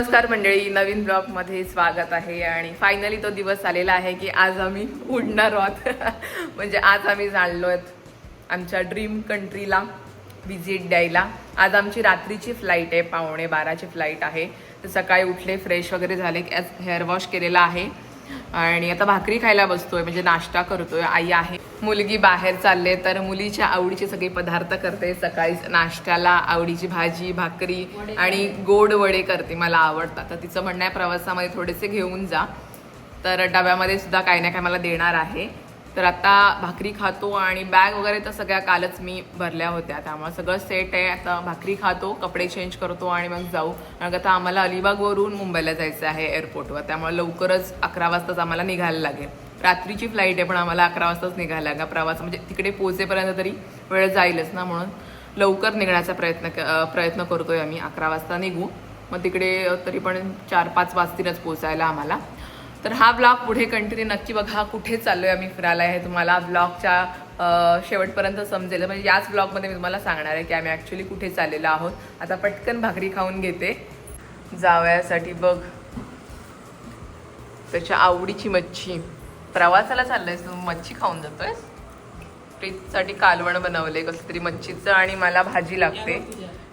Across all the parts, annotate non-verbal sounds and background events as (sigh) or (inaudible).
नमस्कार मंडळी नवीन ब्लॉगमध्ये स्वागत आहे आणि फायनली तो दिवस आलेला आहे की आज आम्ही उडणार आहोत. (laughs) म्हणजे आज आम्ही जाणलो आहेत आमच्या ड्रीम कंट्रीला व्हिजिट द्यायला. आज आमची रात्रीची फ्लाईट आहे पावणे बाराची फ्लाईट आहे. तर सकाळी उठले फ्रेश वगैरे झाले की आज हेअर वॉश केलेला आहे. आणि आता भाकरी खायला बसतोय म्हणजे नाश्ता करतोय. आई आहे मुलगी बाहेर चालले तर मुलीच्या आवडीचे सगळे पदार्थ करते. सकाळी नाश्त्याला आवडीची भाजी भाकरी आणि गोड वडे करते मला आवडतात. तर तिचं म्हणणं आहे प्रवासामध्ये थोडेसे घेऊन जा. तर डब्यामध्ये सुद्धा काही ना काही मला देणार आहे. तर आता भाकरी खातो आणि बॅग वगैरे तर सगळ्या कालच मी भरल्या होत्या. त्यामुळे सगळं सेट आहे. आता भाकरी खातो कपडे चेंज करतो आणि मग जाऊ. कारण आता आम्हाला अलिबागवरून मुंबईला जायचं आहे एअरपोर्टवर त्यामुळे लवकरच अकरा वाजताच आम्हाला निघायला लागेल. रात्रीची फ्लाईट आहे पण आम्हाला अकरा वाजताच निघायला लागेल. प्रवास म्हणजे तिकडे पोहोचेपर्यंत तरी वेळ जाईलच ना म्हणून लवकर निघण्याचा प्रयत्न क- अं, प्रयत्न करतोय आम्ही. अकरा वाजता निघू. मग तिकडे तरी पण चार पाच वाजतीलच पोचायला आम्हाला. तर हा ब्लॉग पुढे कंटिन्यू नक्की बघा. कुठे चाललो आहे आम्ही फिरायला हे तुम्हाला ब्लॉगच्या शेवटपर्यंत समजेल. म्हणजे याच ब्लॉगमध्ये मी तुम्हाला सांगणार आहे की आम्ही ॲक्च्युली कुठे चाललेलो आहोत. आता पटकन भाकरी खाऊन घेते. जावयासाठी बघ. त्याच्या आवडीची मच्छी. प्रवासाला चाललंयस तू? मच्छी खाऊन जातोय प्रीतसाठी कालवण बनवले कसं तरी मच्छीचं आणि मला भाजी लागते.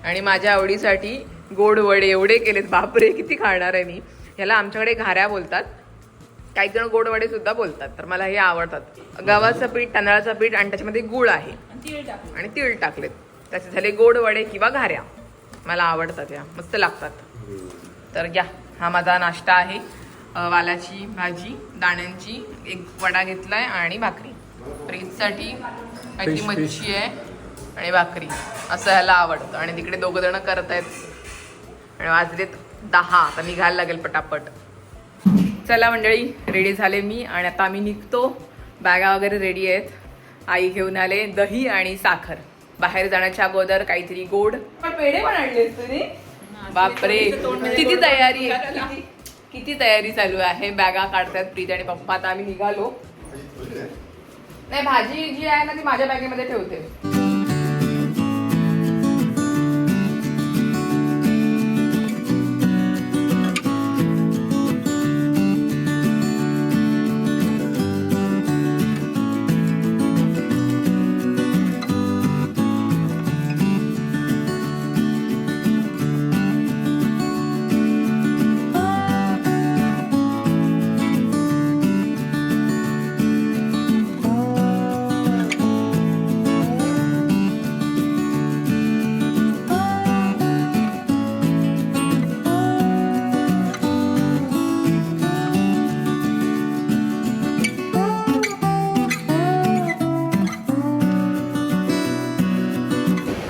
आणि माझ्या आवडीसाठी गोड वडे. एवढे केलेत. बापरे किती खाणार आहे मी. ह्याला आमच्याकडे घाऱ्या बोलतात. काही जण गोड वडे सुद्धा बोलतात तर मला हे आवडतात. गव्हाचं पीठ तांदळाचं पीठ आणि त्याच्यामध्ये गुळ आहे. आणि तीळ टाकलेत. त्याचे झाले गोड वडे किंवा घाऱ्या. मला आवडतात या. मस्त लागतात. तर घ्या. हा माझा नाश्ता आहे. वालाची भाजी दाण्यांची एक वडा घेतलाय आणि भाकरी. प्रीतसाठी काहीतरी मच्छी आहे आणि भाकरी. असं ह्याला आवडतं. आणि तिकडे दोघं जण करत आहेत आणि वाजलेत दहा. आता निघायला लागेल पटापट. चला मंडळी रेडी झाले मी आणि आता आम्ही निघतो. बॅगा वगैरे रेडी आहेत. आई घेऊन आले दही आणि साखर. बाहेर जाण्याच्या अगोदर काहीतरी गोड. पण पेढे पण आणले तुम्ही? बापरे. किती तयारी आहे. किती- किती तयारी चालू आहे. बॅगा काढतात प्रीत आणि पप्पा. आता आम्ही निघालो. नाही भाजी जी आहे ना ती माझ्या बॅगेमध्ये ठेवते.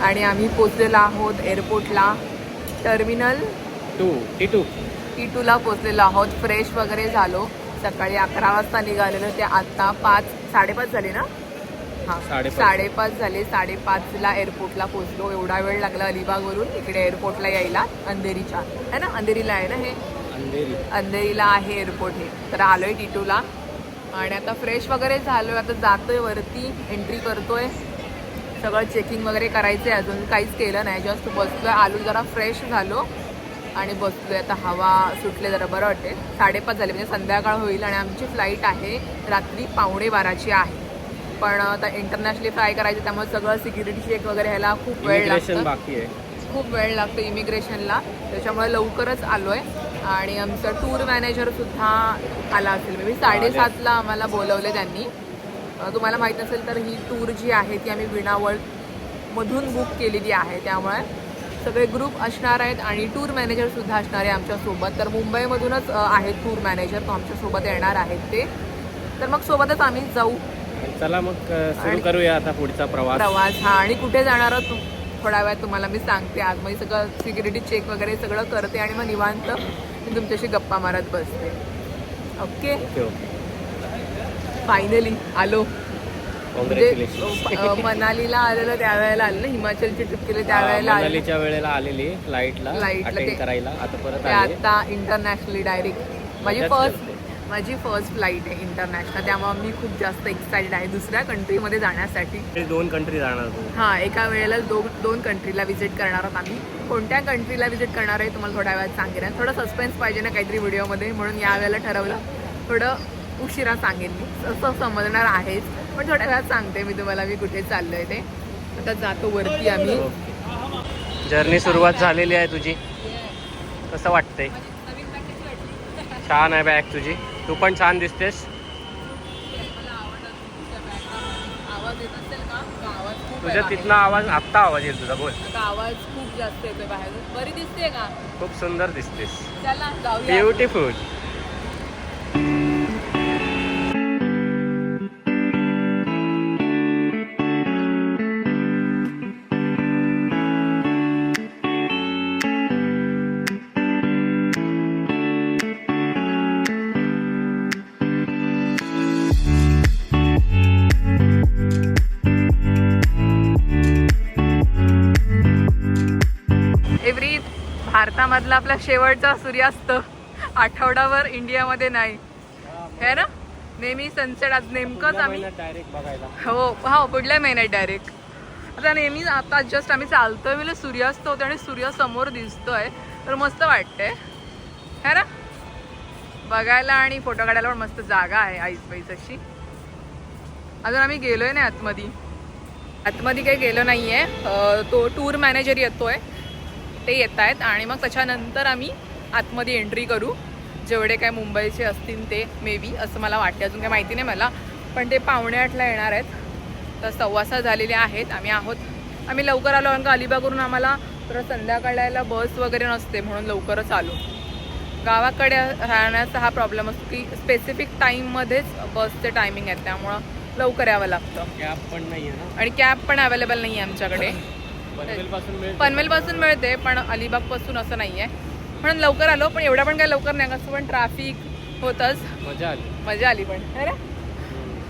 आणि आम्ही पोचलेलो आहोत एअरपोर्टला. Terminal two T two. T टूला पोचलेलो आहोत. फ्रेश वगैरे झालो. सकाळी अकरा वाजता निघालेलो ते आता पाच साडेपाच झाले ना? हां. साडेपाच. साडेपाच झाले. साडेपाचला एअरपोर्टला पोचलो. एवढा वेळ लागला अलिबागवरून. इकडे एअरपोर्टला यायला. अंधेरीच्या. है ना? अंधेरीला आहे ना हे? अंधेरी. अंधेरीला आहे एअरपोर्ट हे. तर आलोय टिटूला आणि आता फ्रेश वगैरे झालोय. आता जातोय वरती. एंट्री करतोय. सगळं चेकिंग वगैरे करायचंय अजून काहीच केलं नाही. जस्ट बसलोय. आलो जरा फ्रेश झालो आणि बसलोय. आता हवा सुटले जरा बरं वाटते साडेपाच झाले. म्हणजे संध्याकाळ होईल आणि आमची फ्लाईट आहे रात्री पावणे बाराची आहे. पण आता इंटरनॅशनली फ्लाय करायची त्यामुळे सगळं सिक्युरिटी चेक वगैरे ह्याला खूप वेळ लागतं. बाकी आहे. खूप वेळ लागतो इमिग्रेशनला त्याच्यामुळे लवकरच आलो आहे आणि आमचा टूर मॅनेजर सुद्धा आला असेल. मे साडेसातला आम्हाला बोलवले त्यांनी. तुम्हाला माहीत नसेल तर ही टूर जी आहे ती आम्ही विणावळ मधून बुक केलेली आहे. त्यामुळे सगळे ग्रुप असणार आहेत आणि टूर मॅनेजर सुद्धा असणार आहे आमच्यासोबत तर मुंबईमधूनच आहेत टूर मॅनेजर तो आमच्यासोबत येणार आहेत ते. तर मग सोबतच आम्ही जाऊ. चला मग सुरू करूया आता पुढचा प्रवास. प्रवास. हा आणि कुठे जाणार आहोत तु- थोड्या वेळात तुम्हाला मी सांगते. आतमध्ये सगळं सिक्युरिटी चेक वगैरे सगळं करते आणि मग निवांत मी तुमच्याशी गप्पा मारत बसते. ओके ओके फायनली आलो. म्हणजे मनालीला आलेलं त्यावेळेला आलं ना हिमाचलची ट्रिप केली त्यावेळेला आलं मनालीच्या वेळेला आलेली फ्लाईटला Flight ला अटेंड ते- करायला. आता परत ते आले. आता इंटरनॅशनली डायरेक्ट माझी मजाच फर्स्ट माझी फर्स्ट फ्लाईट आहे इंटरनॅशनल त्यामुळे मी खूप जास्त एक्साइटेड आहे दुसऱ्या कंट्रीमध्ये जाण्यासाठी. ते दोन कंट्री जाणार तू. हां एका वेळेला दोन दोन कंट्रीला व्हिजिट करणार आहोत आम्ही. कोणत्या कंट्रीला व्हिजिट करणार आहे तुम्हाला थोड्या वेळात सांगेन. आणि थोडं सस्पेन्स पाहिजे ना काहीतरी व्हिडिओमध्ये म्हणून या वेळेला ठरवलं. थोडं उशिरा सांगेन मी. असं समजणार आहेच. पण थोड्या वेळात सांगते मी तुम्हाला मी कुठे चाललो आहे ते. आता जातो वरती आम्ही. जर्नी सुरुवात झालेली आहे तुझी. कसं वाटतंय? छान आहे बॅग तुझी. तू पण छान दिसतेस. येत तुझ्या तिथनं आवाज आत्ता आवाज येईल तुझा बोल. आवाज खूप जास्त येतोय बाहेरून. बरी दिसते का? खूप सुंदर दिसतेस. ब्युटिफुल भारतामधला आपला शेवटचा सूर्यास्त आठवडाभर इंडियामध्ये नाही. है ना? नेहमी सनसेट आज नेमकंच आम्ही डायरेक्ट बघायला. हो हो पुढल्या महिन्यात डायरेक्ट आता नेहमी आता जस्ट आम्ही चालतोय म्हणजे सूर्यास्त होतो आणि सूर्य समोर दिसतोय. तर मस्त वाटतंय. है ना? बघायला आणि फोटो काढायला पण मस्त जागा आहे आईस बाईस अशी अजून आम्ही गेलोय नाही आतमध्ये. आतमध्ये काही गेलो नाहीये. अं, तो टूर मॅनेजर येतोय. ते येत आहेत आणि मग त्याच्यानंतर आम्ही आतमध्ये एंट्री करू. जेवढे काय मुंबईचे असतील ते मे बी असं मला वाटते. अजून काही माहिती नाही मला. पण ते पावणे आठला येणार आहेत. तर सव्वासा झालेले आहेत. आम्ही आहोत. आम्ही लवकर आलो कारण का अलिबागवरून आम्हाला तर संध्याकाळला बस वगैरे नसते म्हणून लवकरच आलो. गावाकडे राहण्याचा हा प्रॉब्लेम असतो की स्पेसिफिक टाईममध्येच बसचे टायमिंग आहेत. त्यामुळं लवकर यावं लागतं. कॅब पण नाही आणि कॅब पण अवेलेबल नाही आहे आमच्याकडे. पनवेलपासून मिळते. पण अलिबागपासून असं नाही आहे म्हणून लवकर आलो पण एवढा पण काय लवकर नाही कसं पण ट्रॅफिक होतंच. मजा आली. मजा आली पण अरे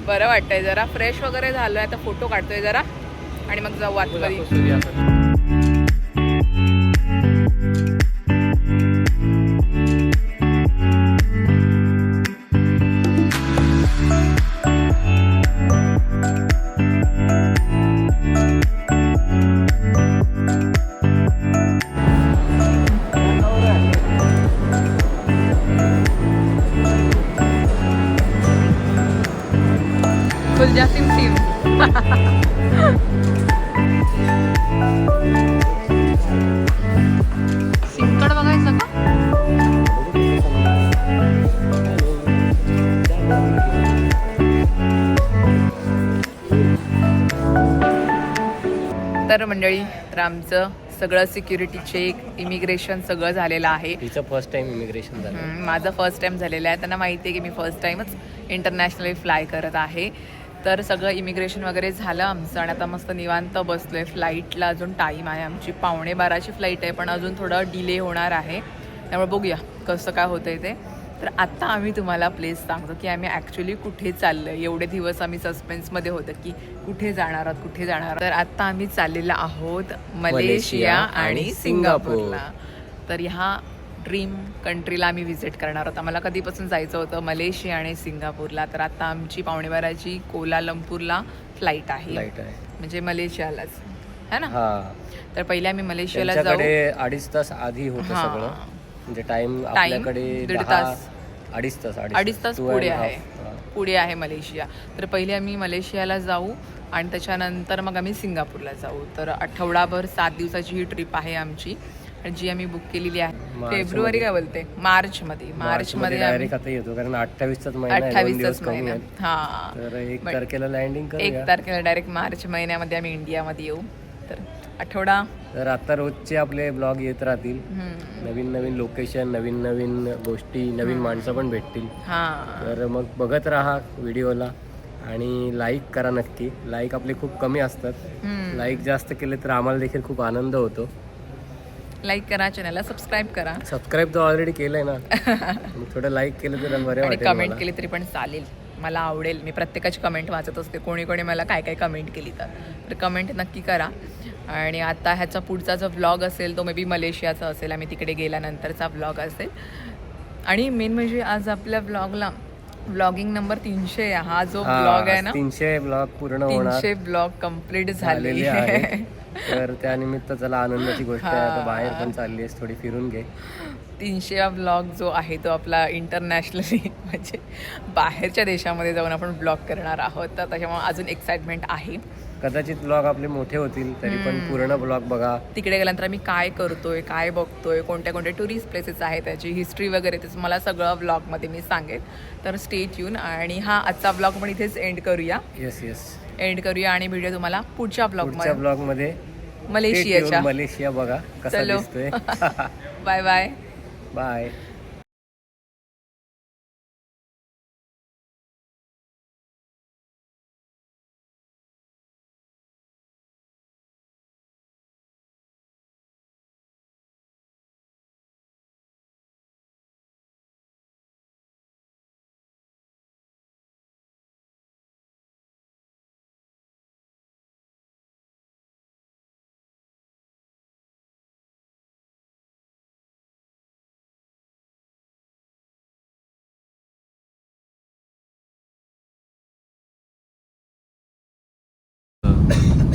बरं वाटतंय जरा. फ्रेश वगैरे झालोय आता फोटो काढतोय जरा. आणि मग जाऊ आतमध्ये. तर मंडळी. तर आमचं सगळं सिक्युरिटी चेक इमिग्रेशन सगळं झालेलं आहे. तिचं फर्स्ट टाइम इमिग्रेशन झालं. हम्म, माझं फर्स्ट टाइम झालेलं आहे. त्यांना माहिती आहे की मी फर्स्ट टाईमच इंटरनॅशनली फ्लाय करत आहे. तर सगळं इमिग्रेशन वगैरे झालं आमचं आणि आता मस्त निवांत बसलो आहे फ्लाईटला अजून टाईम आहे. आमची पावणे बाराची फ्लाईट आहे पण अजून थोडं डिले होणार आहे. त्यामुळे बघूया कसं काय होतं ते. तर आत्ता आम्ही तुम्हाला प्लेस सांगतो की आम्ही ॲक्च्युली कुठे चाललो आहे एवढे दिवस आम्ही सस्पेन्समध्ये होतं की कुठे जाणार आहोत कुठे जाणार आहोत? तर आत्ता आम्ही चाललेलो आहोत मलेशिया आणि सिंगापूरला. तर ह्या ड्रीम कंट्रीला आम्ही व्हिजिट करणार आहोत. आम्हाला कधीपासून जायचं होतं? मलेशिया आणि सिंगापूरला. तर आता आमची पावणेबाराची कोलालंपूरला फ्लाईट आहे. म्हणजे मलेशियालाच. है ना? हा. तर पहिले आम्ही मलेशियाला जाऊ. अडीच तास आधी होतं. सगळं. म्हणजे टाइम आपल्याकडे दीड दहा- तास. अडीच तास अडीच तास Two and पुढे half. आहे हा. पुढे आहे मलेशिया. तर पहिले आम्ही मलेशियाला जाऊ आणि त्याच्यानंतर मग आम्ही सिंगापूरला जाऊ. तर आठवडाभर सात दिवसाची ही ट्रिप आहे आमची आणि जी आम्ही बुक केलेली आहे. फेब्रुवारी काय बोलते? मार्च मध्ये मार्च मध्ये डायरेक्ट आता येतो कारण अठ्ठावीसचाच महिना आहे, दोन अठ्ठावीसच दिवस कमी महिना. आहेत. हा. तर एक तारखेला लँडिंग एक करूया तारखेला डायरेक्ट मार्च महिन्यामध्ये आम्ही इंडियामध्ये येऊ. तर आठवडा तर आता रोजचे आपले ब्लॉग येत राहतील. नवीन नवीन लोकेशन नवीन नवीन गोष्टी नवीन माणसं पण भेटतील. हा. तर मग बघत राहा व्हिडिओला आणि लाईक करा नक्की. लाईक आपले खूप कमी असतात. लाईक जास्त केले तर आम्हाला देखील खूप आनंद होतो. लाईक करा चॅनलला सबस्क्राईब करा. सबस्क्राईब तर ऑलरेडी केलंय ना. (laughs) थोडं लाईक केलं तर बरं वाटेल कमेंट. केली तरी पण चालेल. मला आवडेल. मी प्रत्येकाची कमेंट वाचत असते. कोणी कोणी मला काय काय कमेंट केली तर. कमेंट नक्की करा. आणि आता ह्याचा पुढचा जो व्लॉग असेल तो मे बी मलेशियाचा असेल. आम्ही तिकडे गेल्यानंतरचा व्लॉग असेल. आणि मेन म्हणजे आज आपल्या व्लॉगला ब्लॉगिंग नंबर तीनशे हा जो ब्लॉग आहे ना तीनशे ब्लॉग पूर्ण तीनशे ब्लॉग कंप्लीट झालेली आहे आहे. तर त्यानिमित्त चला आनंदाची गोष्ट आहे. आता बाहेर पण चालली आहेस थोडी फिरून घे. तीनशे ब्लॉग जो आहे तो आपला इंटरनॅशनली म्हणजे बाहेरच्या देशामध्ये जाऊन आपण ब्लॉग करणार आहोत. तर त्याच्यामुळे अजून एक्साइटमेंट आहे. कदाचित ब्लॉग आपले मोठे होतील तरी पण पूर्ण ब्लॉग बघा. तिकडे गेल्यानंतर आम्ही काय करतोय काय बघतोय कोणत्या कोणत्या टुरिस्ट प्लेसेस आहेत त्याची हिस्ट्री वगैरे तेच मला सगळं ब्लॉगमध्ये मी सांगेन तर स्टेट येऊन आणि हा आजचा ब्लॉग पण इथेच एंड करूया. येस येस एंड करूया आणि व्हिडिओ तुम्हाला पुढच्या ब्लॉगमध्ये ब्लॉगमध्ये मलेशियाच्या. मलेशिया बघा कसा. दिसतोय. Bye bye bye you (coughs)